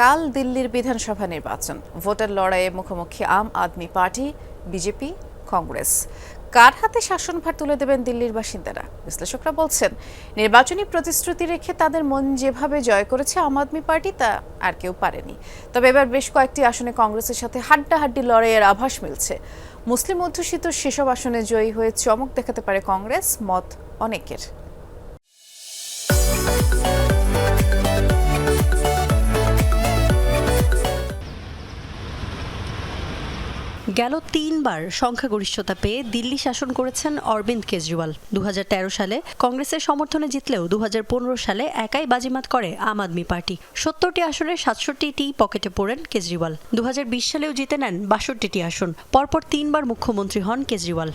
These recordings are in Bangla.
কাল দিল্লির বিধানসভা নির্বাচন। ভোটার লড়াইয়ে মুখোমুখি আম আদমি পার্টি, বিজেপি, কংগ্রেস। কার হাতে শাসনভার তুলে দেবেন দিল্লির বাসিন্দারা? বিশ্লেষকরা বলছেন, নির্বাচনী প্রতিশ্রুতি রেখে তাদের মন যেভাবে জয় করেছে আম আদমি পার্টি, তা আর কেউ পারেনি। তবে এবার বেশ কয়েকটি আসনে কংগ্রেসের সাথে হাড্ডাহাড্ডি লড়াইয়ের আভাস মিলছে। মুসলিম অধ্যুষিত সেসব আসনে জয়ী হয়ে চমক দেখাতে পারে কংগ্রেস, মত অনেকের। গেল তিনবার সংখ্যাগরিষ্ঠতা পেয়ে দিল্লি শাসন করেছেন অরবিন্দ কেজরিওয়াল। দু হাজার তেরো সালে কংগ্রেসের সমর্থনে জিতলেও দুহাজার পনেরো সালে একাই বাজিমাত করে আম আদমি পার্টি। সত্তরটি আসনের সাতষট্টিটি পকেটে পড়েন কেজরিওয়াল। দু হাজার বিশ সালেও জিতে নেন বাষট্টিটি আসন। পরপর তিনবার মুখ্যমন্ত্রী হন কেজরিওয়াল।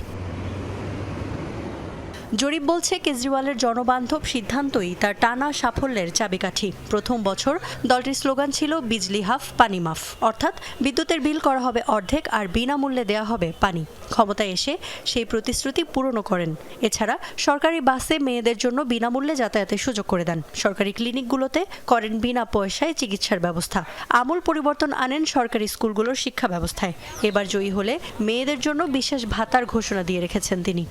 জরিপ বলছে কেজরিওয়ালের জনবান্ধব সিদ্ধান্তই তার টানা সাফল্যের চাবিকাঠি। প্রথম বছর দলটির স্লোগান ছিল, বিজলি হাফ, পানি মাফ। অর্থাৎ বিদ্যুতের বিল করা হবে অর্ধেক আর বিনামূল্যে দেওয়া হবে পানি। ক্ষমতায় এসে সেই প্রতিশ্রুতি পূরণ করেন। এছাড়া সরকারি বাসে মেয়েদের জন্য বিনামূল্যে যাতায়াতের সুযোগ করে দেন। সরকারি ক্লিনিকগুলোতে করেন বিনা পয়সায় চিকিৎসার ব্যবস্থা। আমূল পরিবর্তন আনেন সরকারি স্কুলগুলোর শিক্ষা ব্যবস্থায়। এবার জয়ী হলে মেয়েদের জন্য বিশেষ ভাতার ঘোষণা দিয়ে রেখেছেন তিনি।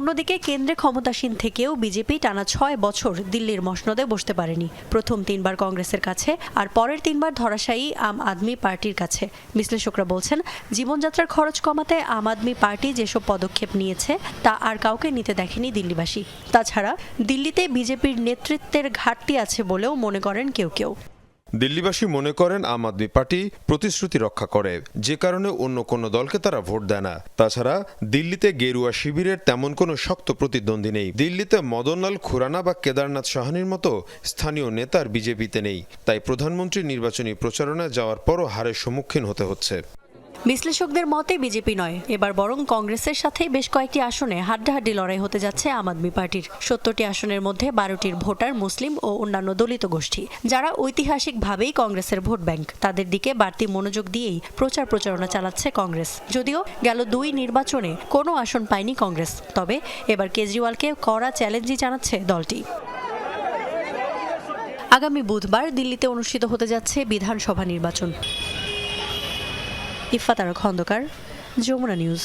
অন্যদিকে কেন্দ্রে ক্ষমতাসীন থেকেও বিজেপি টানা ছয় বছর দিল্লির মসনদে বসতে পারেনি। প্রথম তিনবার কংগ্রেসের কাছে আর পরের তিনবার ধরাশায়ী আম আদমি পার্টির কাছে। বিশ্লেষকরা বলছেন, জীবনযাত্রার খরচ কমাতে আম আদমি পার্টি যেসব পদক্ষেপ নিয়েছে, তা আর কাউকে নিতে দেখেনি দিল্লিবাসী। তাছাড়া দিল্লিতে বিজেপির নেতৃত্বের ঘাটতি আছে বলেও মনে করেন কেউ কেউ। দিল্লিবাসী মনে করেন আম আদমি পার্টি প্রতিশ্রুতি রক্ষা করে। যে কারণে অন্য কোনো দলকে তারা ভোট দেয় না। তাছাড়া দিল্লিতে গেরুয়া শিবিরের তেমন কোনো শক্ত প্রতিদ্বন্দ্বী নেই। দিল্লিতে মদনলাল খুরানা বা কেদারনাথ সাহানির মতো স্থানীয় নেতার বিজেপিতে নেই। তাই প্রধানমন্ত্রী নির্বাচনী প্রচারণায় যাওয়ার পরও হারের সম্মুখীন হতে হচ্ছে। বিশ্লেষকদের মতে বিজেপি নয়। এবার বরং কংগ্রেসের সাথে বেশ কয়েকটি আসনে হাড্ডাহাড্ডি লড়াই হতে যাচ্ছে আম আদমি পার্টির। সত্তরটি আসনের মধ্যে বারোটির ভোটার মুসলিম ও অন্যান্য দলিত গোষ্ঠী, যারা ঐতিহাসিকভাবেই কংগ্রেসের ভোট ব্যাংক। তাদের দিকে বাড়তি মনোযোগ দিয়েই প্রচার প্রচারণা চালাচ্ছে কংগ্রেস। যদিও গেল দুই নির্বাচনে কোনো আসন পায়নি কংগ্রেস। তবে এবার কেজরিওয়ালকে কড়া চ্যালেঞ্জই জানাচ্ছে দলটি। আগামী বুধবার দিল্লিতে অনুষ্ঠিত হতে যাচ্ছে বিধানসভা নির্বাচন। ইফাতারা খন্দকার যমুনা নিউজ।